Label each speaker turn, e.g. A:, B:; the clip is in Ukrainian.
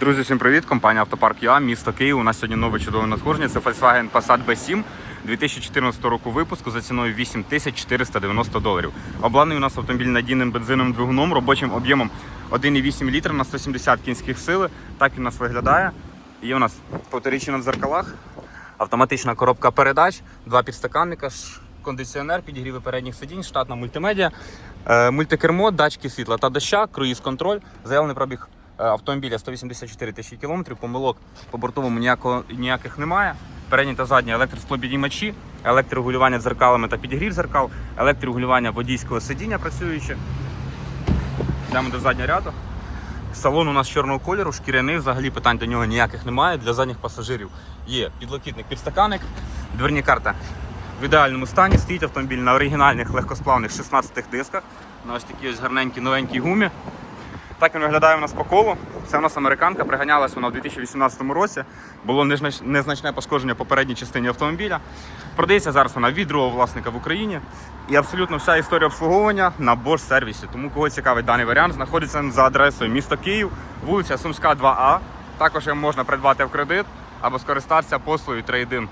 A: Друзі, всім привіт! Компанія Автопарк ЮА, місто Київ. У нас сьогодні нове чудове надходження. Це Volkswagen Passat B7 2014 року випуску за ціною 8490 доларів. Обладнаний у нас автомобіль надійним бензиновим двигуном, робочим об'ємом 1,8 літра на 170 кінських сили. Так він у нас виглядає. Є у нас повторічі на дзеркалах, автоматична коробка передач, два підстаканника, кондиціонер, підігріви передніх сидінь, штатна мультимедіа, е, мультикермо, датчики світла та доща, круїз-контроль, заявлений пробіг автомобіля 184 тисячі кілометрів, помилок по бортовому ніякого, ніяких немає. Передні та задні електросклопідіймачі, електрорегулювання дзеркалами та підігрів зеркал, електрорегулювання водійського сидіння працююче. Йдемо до заднього ряду. Салон у нас чорного кольору, шкіряний, взагалі питань до нього ніяких немає. Для задніх пасажирів є підлокітник, підстаканник, дверні карта в ідеальному стані. Стоїть автомобіль на оригінальних легкосплавних 16 дисках, на ось такій ось гарненькій новенькій гумі. Так він виглядає у нас по колу. Це у нас американка, приганялась вона у 2018 році. Було незначне пошкодження по передній частині автомобіля. Продається зараз вона від другого власника в Україні. І абсолютно вся історія обслуговування на Bosch сервісі. Тому кого цікавить даний варіант, знаходиться за адресою місто Київ, вулиця Сумська, 2А. Також можна придбати в кредит або скористатися послугою трейдин.